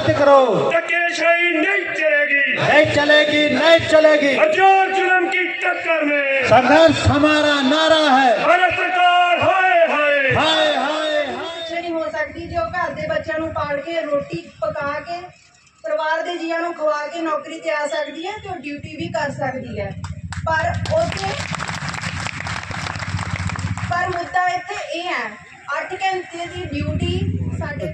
ਰੱਦ ਕਰੋ धक्केशाही नहीं चलेगी नहीं चलेगी नहीं चलेगी हजूर जुल्म की टक्कर में संघर्ष हमारा नारा है भारत सरकार हाय हाय हाय हाय हाय ਪਿੱਛੇ ਨਹੀਂ ਹੋ ਸਕਦੀ ਜੇ ਉਹ ਘਰ ਦੇ ਬੱਚਿਆਂ ਨੂੰ ਪਾਲ ਕੇ ਰੋਟੀ ਪਕਾ ਕੇ ਪਰਿਵਾਰ ਦੇ ਜੀਆਂ ਨੂੰ ਖਵਾ ਕੇ ਨੌਕਰੀ ਤੇ ਆ ਸਕਦੀ ਹੈ ਤੇ ਉਹ ਡਿਊਟੀ ਵੀ ਕਰ ਸਕਦੀ ਹੈ ਪਰ ਉਹਦੇ ਪਰ ਮੁੱਦਾ ਇੱਥੇ ਇਹ ਹੈ 8 ਘੰਟੇ ਦੀ ਡਿਊਟੀ ਸਾਡੇ ਸਤਿ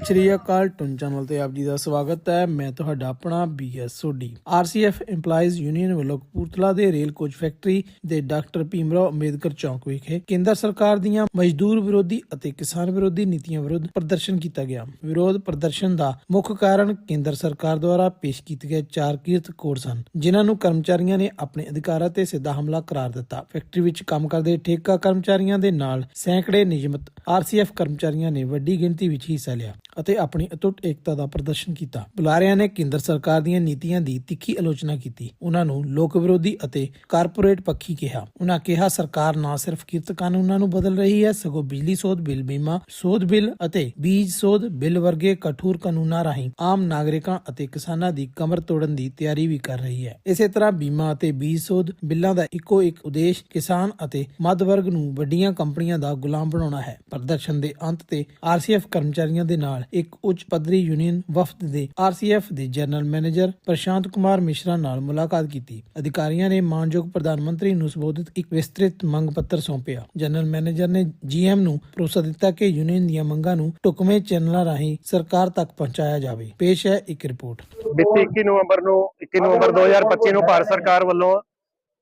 ਸ਼੍ਰੀ ਅਕਾਲ ਟੁਨ ਚੈਨਲ ਤੇ ਆਪ ਜੀ ਦਾ ਸਵਾਗਤ ਹੈ। ਮੈਂ ਤੁਹਾਡਾ ਆਪਣਾ B S Sodhi. R C F EMPLOYEES union ਵੱਲੋਂ ਕਪੂਰਥਲਾ ਦੇ ਰੇਲ ਕੋਚ ਫੈਕਟਰੀ ਦੇ ਡਾਕਟਰ ਭੀਮਰਾਓ ਅੰਬੇਦਕਰ ਚੌਕ ਵਿਖੇ ਕੇਂਦਰ ਸਰਕਾਰ ਦੀਆਂ ਮਜ਼ਦੂਰ ਵਿਰੋਧੀ ਅਤੇ ਕਿਸਾਨ ਵਿਰੋਧੀ ਨੀਤੀਆਂ ਵਿਰੁੱਧ ਪ੍ਰਦਰਸ਼ਨ ਕੀਤਾ ਗਿਆ। ਵਿਰੋਧ ਪ੍ਰਦਰਸ਼ਨ ਦਾ ਮੁੱਖ ਕਾਰਨ ਕੇਂਦਰ ਸਰਕਾਰ ਦੁਆਰਾ ਪੇਸ਼ ਕੀਤੇ ਗਏ ਚਾਰ ਕਿਰਤ ਕੋਡ ਸਨ, ਜਿਨ੍ਹਾਂ ਨੂੰ ਕਰਮਚਾਰੀਆਂ ਨੇ ਆਪਣੇ ਅਧਿਕਾਰਾਂ ਤੇ ਸਿੱਧਾ ਹਮਲਾ ਕਰਾਰ ਦਿੱਤਾ। ਫੈਕਟਰੀ ਵਿੱਚ ਕੰਮ ਕਰਦੇ ਠੇਕਾ ਕਰਮਚਾਰੀਆਂ ਦੇ ਨਾਲ ਸੈਂਕੜੇ ਨਿਯਮਤ ਆਰਸੀਐਫ ਕਰਮਚਾਰੀਆਂ ਨੇ ਵੱਡੀ ਗਿਣਤੀ ਵਿੱਚ ਹਿੱਸਾ ਲਿਆ। ਅਤੇ ਆਪਣੀ ਅਟੁੱਟ ਏਕਤਾ ਦਾ ਪ੍ਰਦਰਸ਼ਨ ਕੀਤਾ। ਬੁਲਾਰਿਆਂ ਨੇ ਕੇਂਦਰ ਸਰਕਾਰ ਦੀਆਂ ਨੀਤੀਆਂ ਦੀ ਤਿੱਖੀ ਆਲੋਚਨਾ ਕੀਤੀ। ਉਹਨਾਂ ਨੂੰ ਲੋਕ ਵਿਰੋਧੀ ਅਤੇ ਕਾਰਪੋਰੇਟ ਪੱਖੀ ਕਿਹਾ। ਉਹਨਾਂ ਕਿਹਾ, ਸਰਕਾਰ ਨਾ ਸਿਰਫ ਕਿਰਤ ਕਾਨੂੰਨਾਂ ਨੂੰ ਬਦਲ ਰਹੀ ਹੈ, ਸਗੋਂ ਬਿਜਲੀ ਸੋਧ, ਬਿੱਲ ਬੀਮਾ ਸੋਧ ਬਿੱਲ ਅਤੇ ਬੀਜ ਸੋਧ ਬਿੱਲ ਵਰਗੇ ਕਠੋਰ ਕਾਨੂੰਨਾਂ ਰਾਹੀਂ ਆਮ ਨਾਗਰਿਕਾਂ ਅਤੇ ਕਿਸਾਨਾਂ ਦੀ ਕਮਰ ਤੋੜਨ ਦੀ ਤਿਆਰੀ ਵੀ ਕਰ ਰਹੀ ਹੈ। ਇਸੇ ਤਰ੍ਹਾਂ ਬੀਮਾ ਅਤੇ ਬੀਜ ਸੋਧ ਬਿੱਲਾਂ ਦਾ ਇੱਕੋ ਇੱਕ ਉਦੇਸ਼ ਕਿਸਾਨ ਅਤੇ ਮੱਧ ਵਰਗ ਨੂੰ ਵੱਡੀਆਂ ਕੰਪਨੀਆਂ ਦਾ ਗੁਲਾਮ ਬਣਾਉਣਾ ਹੈ। ਪ੍ਰਦਰਸ਼ਨ ਦੇ ਅੰਤ ਤੇ ਆਰਸੀਐਫ ਕਰਮਚਾਰੀਆਂ ਦੇ ਨਾਲ ਇੱਕ ਉੱਚ ਪੱਧਰੀ ਯੂਨੀਅਨ ਵਫਦ ਦੇ ਆਰਸੀਐਫ ਦੇ ਜਨਰਲ ਮੈਨੇਜਰ ਪ੍ਰਸ਼ਾਂਤ ਕੁਮਾਰ ਮਿਸ਼ਰਾ ਨਾਲ ਮੁਲਾਕਾਤ ਕੀਤੀ। ਅਧਿਕਾਰੀਆਂ ਨੇ ਮਾਨਯੋਗ ਪ੍ਰਧਾਨ ਮੰਤਰੀ ਨੂੰ ਸੰਬੋਧਿਤ ਇੱਕ ਵਿਸਤ੍ਰਿਤ ਮੰਗ ਪੱਤਰ ਸੌਂਪਿਆ। ਜਨਰਲ ਮੈਨੇਜਰ ਨੇ ਜੀਐਮ ਨੂੰ ਭਰੋਸਾ ਦਿੱਤਾ ਕਿ ਯੂਨੀਅਨ ਦੀਆਂ ਮੰਗਾਂ ਨੂੰ ਢੁਕਵੇਂ ਚੈਨਲਾਂ ਰਾਹੀਂ ਸਰਕਾਰ ਤੱਕ ਪਹੁੰਚਾਇਆ ਜਾਵੇ। ਪੇਸ਼ ਹੈ ਇੱਕ ਰਿਪੋਰਟ। ਬੀਤੀ 21 ਨਵੰਬਰ ਨੂੰ 21 ਨਵੰਬਰ 2025 ਨੂੰ ਭਾਰਤ ਸਰਕਾਰ ਵੱਲੋਂ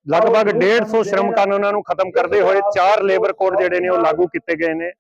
ਲਗਭਗ 150 ਸ਼੍ਰਮ ਕਾਨੂੰਨਾਂ ਨੂੰ ਖਤਮ ਕਰਦੇ ਹੋਏ ਚਾਰ ਲੇਬਰ ਕੋਡ ਜਿਹੜੇ ਨੇ ਉਹ ਲਾਗੂ ਕੀਤੇ ਗਏ ਨੇ।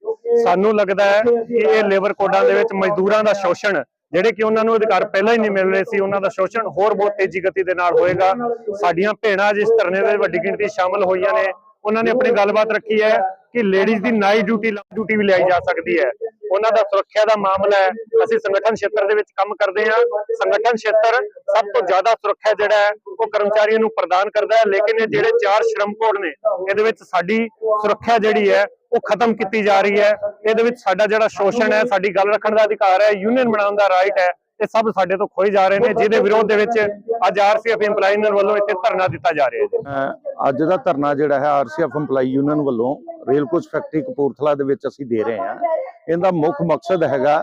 ਸਾਨੂੰ ਲੱਗਦਾ ਹੈ ਕਿ ਇਹ ਲੇਬਰ ਕੋਡਾਂ ਦੇ ਵਿੱਚ ਮਜ਼ਦੂਰਾਂ ਦਾ ਸ਼ੋਸ਼ਣ ਜਿਹੜੇ ਕਿ ਉਹਨਾਂ ਨੂੰ ਅਧਿਕਾਰ ਪਹਿਲਾਂ ਹੀ ਨਹੀਂ ਮਿਲ ਰਹੇ ਸੀ ਉਹਨਾਂ ਦਾ ਸ਼ੋਸ਼ਣ ਹੋਰ ਬਹੁਤ ਤੇਜ਼ੀ ਗਤੀ ਦੇ ਨਾਲ ਹੋਏਗਾ। ਸਾਡੀਆਂ ਭੈਣਾਂ ਜਿਸ ਧਰਨੇ ਦੇ ਵੱਡੀ ਗਿਣਤੀ ਸ਼ਾਮਲ ਹੋਈਆਂ ਨੇ ਉਹਨਾਂ ਨੇ ਆਪਣੀ ਗੱਲਬਾਤ ਰੱਖੀ ਹੈ। ਕਿ ਲੇਡੀਜ਼ ਦੀ ਨਾਈਟ ਡਿਊਟੀ ਡਿਊਟੀ ਵੀ ਲਈ ਜਾ ਸਕਦੀ ਹੈ। ਉਹਨਾਂ ਦਾ ਸੁਰੱਖਿਆ ਦਾ ਮਾਮਲਾ ਹੈ। ਅਸੀਂ ਸੰਗਠਨ ਖੇਤਰ ਦੇ ਵਿੱਚ ਕੰਮ ਕਰਦੇ ਹਾਂ। ਸੰਗਠਨ ਖੇਤਰ ਸਭ ਤੋਂ ਜ਼ਿਆਦਾ ਸੁਰੱਖਿਆ ਜਿਹੜਾ ਹੈ, ਉਹ ਕਰਮਚਾਰੀਆਂ ਨੂੰ ਪ੍ਰਦਾਨ ਕਰਦਾ ਹੈ। ਲੇਕਿਨ ਇਹ ਜਿਹੜੇ ਚਾਰ ਸ਼ਰਮ ਕੋਡ ਨੇ, ਇਹਦੇ ਵਿੱਚ ਸਾਡੀ ਸੁਰੱਖਿਆ ਜਿਹੜੀ ਹੈ, ਉਹ ਖਤਮ ਕੀਤੀ ਜਾ ਰਹੀ ਹੈ। ਇਹਦੇ ਵਿੱਚ ਸਾਡਾ ਜਿਹੜਾ ਸ਼ੋਸ਼ਣ ਹੈ, ਸਾਡੀ ਗੱਲ ਰੱਖਣ ਦਾ ਅਧਿਕਾਰ ਹੈ। ਯੂਨੀਅਨ ਬਣਾਉਣ ਦਾ ਰਾਈਟ ਹੈ। ਇਹ ਸਭ ਸਾਡੇ ਤੋਂ ਖੋਏ ਜਾ ਰਹੇ ਨੇ ਜਿਹਦੇ ਵਿਰੋਧ ਦੇ ਵਿੱਚ ਅੱਜ ਆਰਸੀਐਫ EMPLOYEES ਵੱਲੋਂ ਇੱਥੇ ਧਰਨਾ ਦਿੱਤਾ ਜਾ ਰਿਹਾ ਹੈ। ਅੱਜ ਦਾ ਧਰਨਾ ਜਿਹੜਾ ਹੈ R C F EMPLOYE union ਵੱਲੋਂ ਰੇਲ ਕੋਚ ਫੈਕਟਰੀ ਕਪੂਰਥਲਾ ਦੇ ਵਿੱਚ ਅਸੀਂ ਦੇ ਰਹੇ ਹਾਂ। ਇਹਦਾ ਮੁੱਖ ਮਕਸਦ ਹੈਗਾ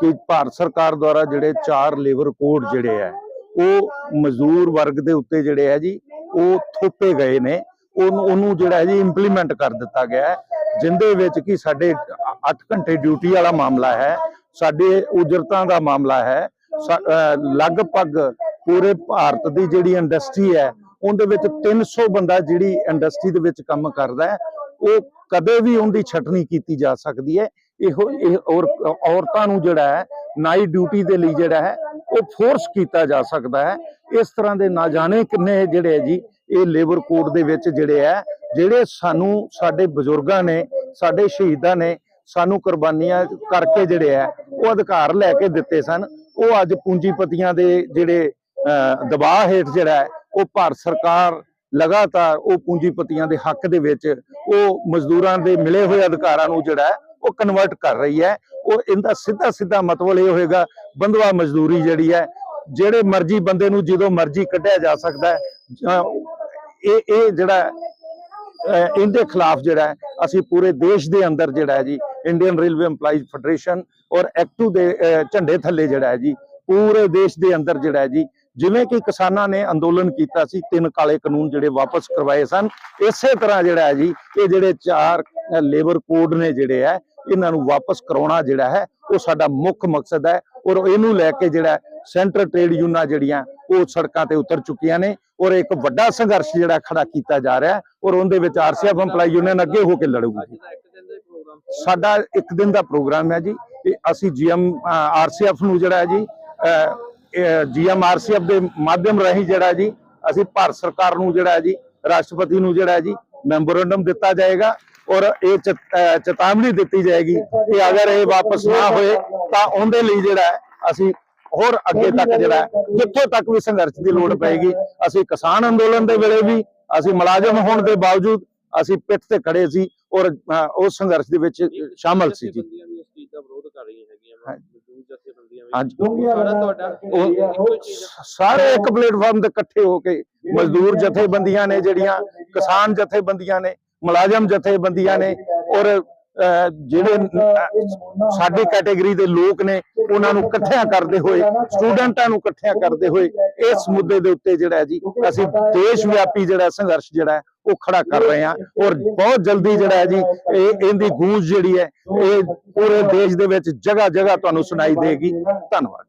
ਕਿ ਭਾਰਤ ਸਰਕਾਰ ਦੁਆਰਾ ਜਿਹੜੇ ਚਾਰ ਲੇਬਰ ਕੋਡ ਜਿਹੜੇ ਹੈ ਉਹ ਮਜ਼ਦੂਰ ਵਰਗ ਦੇ ਉੱਤੇ ਜਿਹੜੇ ਹੈ ਜੀ ਉਹ ਥੋਪੇ ਗਏ ਨੇ। ਉਹਨੂੰ ਉਹਨੂੰ ਜਿਹੜਾ ਹੈ ਜੀ ਇੰਪਲੀਮੈਂਟ ਕਰ ਦਿੱਤਾ ਗਿਆ ਹੈ ਜਿੰਦੇ ਵਿੱਚ ਕਿ ਸਾਡੇ 8 ਘੰਟੇ ਡਿਊਟੀ ਵਾਲਾ ਮਾਮਲਾ ਹੈ ਸਾਡੇ ਉਜਰਤਾਂ ਦਾ ਮਾਮਲਾ ਹੈ ਲਗਭਗ ਪੂਰੇ ਭਾਰਤ ਦੀ ਜਿਹੜੀ ਇੰਡਸਟਰੀ ਹੈ, ਉਹਦੇ ਵਿੱਚ 300 ਬੰਦਾ ਜਿਹੜੀ ਇੰਡਸਟਰੀ ਦੇ ਵਿੱਚ ਕੰਮ ਕਰਦਾ ਹੈ, ਉਹ ਕਦੇ ਵੀ ਉਹਦੀ ਛਟਣੀ ਕੀਤੀ ਜਾ ਸਕਦੀ ਹੈ। ਇਹੋ ਇਹ ਔਰ ਔਰਤਾਂ ਨੂੰ ਜਿਹੜਾ ਹੈ, ਨਾਈਟ ਡਿਊਟੀ ਦੇ ਲਈ ਜਿਹੜਾ ਹੈ, ਉਹ ਫੋਰਸ ਕੀਤਾ ਜਾ ਸਕਦਾ ਹੈ। ਇਸ ਤਰ੍ਹਾਂ ਦੇ ਨਾ ਜਾਣੇ ਕਿੰਨੇ ਜਿਹੜੇ ਹੈ ਜੀ, ਇਹ ਲੇਬਰ ਕੋਡ ਦੇ ਵਿੱਚ ਜਿਹੜੇ ਹੈ, ਜਿਹੜੇ ਸਾਨੂੰ ਸਾਡੇ ਬਜ਼ੁਰਗਾਂ ਨੇ, ਸਾਡੇ ਸ਼ਹੀਦਾਂ ਨੇ ਸਾਨੂੰ ਕੁਰਬਾਨੀਆਂ ਕਰਕੇ ਜਿਹੜੇ ਹੈ, ਉਹ ਅਧਿਕਾਰ ਲੈ ਕੇ ਦਿੱਤੇ ਸਨ। ਉਹ ਅੱਜ ਪੂੰਜੀਪਤੀਆਂ ਦੇ ਜਿਹੜੇ ਅਹ, ਦਬਾਅ ਹੇਠ ਜਿਹੜਾ ਹੈ ਉਹ ਭਾਰਤ ਸਰਕਾਰ ਲਗਾਤਾਰ ਉਹ ਪੂੰਜੀਪਤੀਆਂ ਦੇ ਹੱਕ ਦੇ ਵਿੱਚ ਉਹ ਮਜ਼ਦੂਰਾਂ ਦੇ ਮਿਲੇ ਹੋਏ ਅਧਿਕਾਰਾਂ ਨੂੰ ਜਿਹੜਾ ਹੈ ਉਹ ਕਨਵਰਟ ਕਰ ਰਹੀ ਹੈ। ਉਹ ਇਹਦਾ ਸਿੱਧਾ ਸਿੱਧਾ ਮਤਲਬ ਇਹ ਹੋਏਗਾ ਬੰਧਵਾ ਮਜ਼ਦੂਰੀ ਜਿਹੜੀ ਹੈ ਜਿਹੜੇ ਮਰਜ਼ੀ ਬੰਦੇ ਨੂੰ ਜਦੋਂ ਮਰਜ਼ੀ ਕੱਢਿਆ ਜਾ ਸਕਦਾ ਹੈ ਜਾਂ ਇਹ ਇਹ ਜਿਹੜਾ ਇਹਦੇ ਖਿਲਾਫ ਜਿਹੜਾ ਅਸੀਂ ਪੂਰੇ ਦੇਸ਼ ਦੇ ਅੰਦਰ ਜਿਹੜਾ ਹੈ ਜੀ ਇੰਡੀਅਨ ਰੇਲਵੇ EMPLOYEES ਫੈਡਰੇਸ਼ਨ ਔਰ ਐਕਟੂ ਦੇ ਝੰਡੇ ਥੱਲੇ ਜਿਹੜਾ ਹੈ ਜੀ, ਪੂਰੇ ਦੇਸ਼ ਦੇ ਅੰਦਰ ਜਿਹੜਾ ਹੈ ਜੀ, ਜਿਵੇਂ ਕਿ ਕਿਸਾਨਾਂ ਨੇ ਅੰਦੋਲਨ ਕੀਤਾ ਸੀ, ਤਿੰਨ ਕਾਲੇ ਕਾਨੂੰਨ ਜਿਹੜੇ ਵਾਪਸ ਕਰਵਾਏ ਸਨ, ਇਸੇ ਤਰ੍ਹਾਂ ਜਿਹੜਾ ਹੈ ਜੀ, ਇਹ ਜਿਹੜੇ ਚਾਰ ਲੇਬਰ ਕੋਡ ਨੇ ਜਿਹੜੇ ਹੈ, ਇਹਨਾਂ ਨੂੰ ਵਾਪਸ ਕਰਾਉਣਾ ਜਿਹੜਾ ਹੈ, ਉਹ ਸਾਡਾ ਮੁੱਖ ਮਕਸਦ ਹੈ ਔਰ ਇਹਨੂੰ ਲੈ ਕੇ ਜਿਹੜਾ ਸੈਂਟਰ ਟ੍ਰੇਡ ਯੂਨੀਅਨਾਂ ਜਿਹੜੀਆਂ, ਉਹ ਸੜਕਾਂ ਤੇ ਉਤਰ ਚੁੱਕੀਆਂ ਨੇ ਔਰ ਇੱਕ ਵੱਡਾ ਸੰਘਰਸ਼ ਜਿਹੜਾ ਖੜਾ ਕੀਤਾ ਜਾ ਰਿਹਾ ਔਰ ਉਹਦੇ ਵਿੱਚ ਆਰਸੀਐਫ EMPLOYE ਯੂਨੀਅਨ ਅੱਗੇ ਹੋ ਕੇ ਲੜੂਗੀ ਜੀ। ਸਾਡਾ ਇੱਕ ਦਿਨ ਦਾ ਪ੍ਰੋਗਰਾਮ ਹੈ ਜੀ। ਇਹ ਅਸੀਂ ਜੀਐਮ ਆਰਸੀਐਫ ਨੂੰ ਜਿਹੜਾ ਹੈ ਜੀ ਜੀਐਮ ਆਰਸੀਐਫ ਦੇ ਮਾਧਿਅਮ ਰਾਹੀਂ ਜਿਹੜਾ ਜੀ ਅਸੀਂ ਭਾਰਤ ਸਰਕਾਰ ਨੂੰ ਜਿਹੜਾ ਹੈ ਜੀ ਰਾਸ਼ਟਰਪਤੀ ਨੂੰ ਜਿਹੜਾ ਹੈ ਜੀ ਮੈਮੋਰੰਡਮ ਦਿੱਤਾ ਜਾਏਗਾ ਔਰ ਇਹ ਚਿਤ- ਚੇਤਾਵਨੀ ਦਿੱਤੀ ਜਾਏਗੀ ਕਿ ਅਗਰ ਇਹ ਵਾਪਸ ਨਾ ਹੋਏ ਤਾਂ ਉਹਦੇ ਲਈ ਜਿਹੜਾ ਹੈ ਅਸੀਂ ਹੋਰ ਅੱਗੇ ਤੱਕ ਜਿਹੜਾ ਹੈ, ਜਿੱਥੋਂ ਤੱਕ ਵੀ ਸੰਘਰਸ਼ ਦੀ ਲੋੜ ਪਏਗੀ। ਅਸੀਂ ਕਿਸਾਨ ਅੰਦੋਲਨ ਦੇ ਵੇਲੇ ਵੀ ਅਸੀਂ ਮੁਲਾਜ਼ਮ ਹੋਣ ਦੇ ਬਾਵਜੂਦ ਅਸੀਂ ਪਿੱਠ ਤੇ ਖੜੇ ਸੀ ਔਰ ਉਸ ਸੰਘਰਸ਼ ਦੇ ਵਿੱਚ ਸ਼ਾਮਲ ਸੀ ਜੀ। ਸਾਰੇ ਇੱਕ ਪਲੇਟਫਾਰਮ ਤੇ ਇਕੱਠੇ ਹੋ ਕੇ ਮਜ਼ਦੂਰ ਜਥੇਬੰਦੀਆਂ ਨੇ ਜਿਹੜੀਆਂ ਕਿਸਾਨ ਜਥੇਬੰਦੀਆਂ ਨੇ ਮੁਲਾਜ਼ਮ ਜਥੇਬੰਦੀਆਂ ਨੇ ਔਰ ਜਿਹੜੇ ਸਾਡੀ ਕੈਟਾਗਰੀ ਦੇ ਲੋਕ ਨੇ, ਉਹਨਾਂ ਨੂੰ ਇਕੱਠਿਆਂ ਕਰਦੇ ਹੋਏ ਸਟੂਡੈਂਟਾਂ ਨੂੰ ਇਕੱਠਿਆਂ ਕਰਦੇ ਹੋਏ, ਇਸ ਮੁੱਦੇ ਦੇ ਉੱਤੇ ਜਿਹੜਾ ਹੈ ਜੀ, ਅਸੀਂ ਦੇਸ਼ ਵਿਆਪੀ ਜਿਹੜਾ ਸੰਘਰਸ਼ ਜਿਹੜਾ ਹੈ, ਉਹ ਖੜਾ ਕਰ ਰਹੇ ਹਾਂ ਔਰ ਬਹੁਤ ਜਲਦੀ ਜਿਹੜਾ ਹੈ ਜੀ, ਇਹ ਇਹਦੀ ਗੂੰਜ ਜਿਹੜੀ ਹੈ, ਇਹ ਪੂਰੇ ਦੇਸ਼ ਦੇ ਵਿੱਚ ਜਗ੍ਹਾ ਜਗ੍ਹਾ ਤੁਹਾਨੂੰ ਸੁਣਾਈ ਦੇਗੀ। ਧੰਨਵਾਦ।